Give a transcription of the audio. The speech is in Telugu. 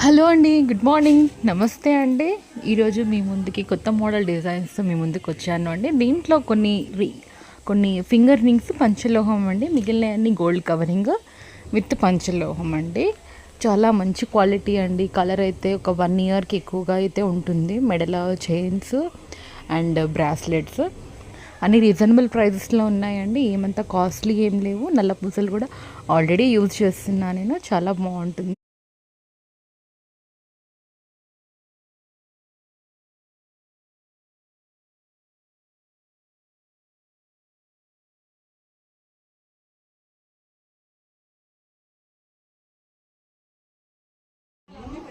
హలో అండి గుడ్ మార్నింగ్. నమస్తే అండి. ఈరోజు మీ ముందుకి కొత్త మోడల్ డిజైన్స్తో మీ ముందుకు వచ్చాను అండి. దీంట్లో కొన్ని రి కొన్ని ఫింగర్ రింగ్స్ పంచలోహం అండి. మిగిలినవన్నీ గోల్డ్ కవరింగ్ విత్ పంచలోహం అండి. చాలా మంచి క్వాలిటీ అండి. కలర్ అయితే ఒక వన్ ఇయర్కి ఎక్కువగా అయితే ఉంటుంది. మెడల చైన్స్ అండ్ బ్రాస్లెట్స్. అన్ని రీజనబుల్ ప్రైజెస్లో ఉన్నాయండి. ఏమంత కాస్ట్లీ ఏం లేవు. నల్ల పూసలు కూడా ఆల్రెడీ యూజ్ చేస్తున్నా నేను. చాలా బాగుంటుంది.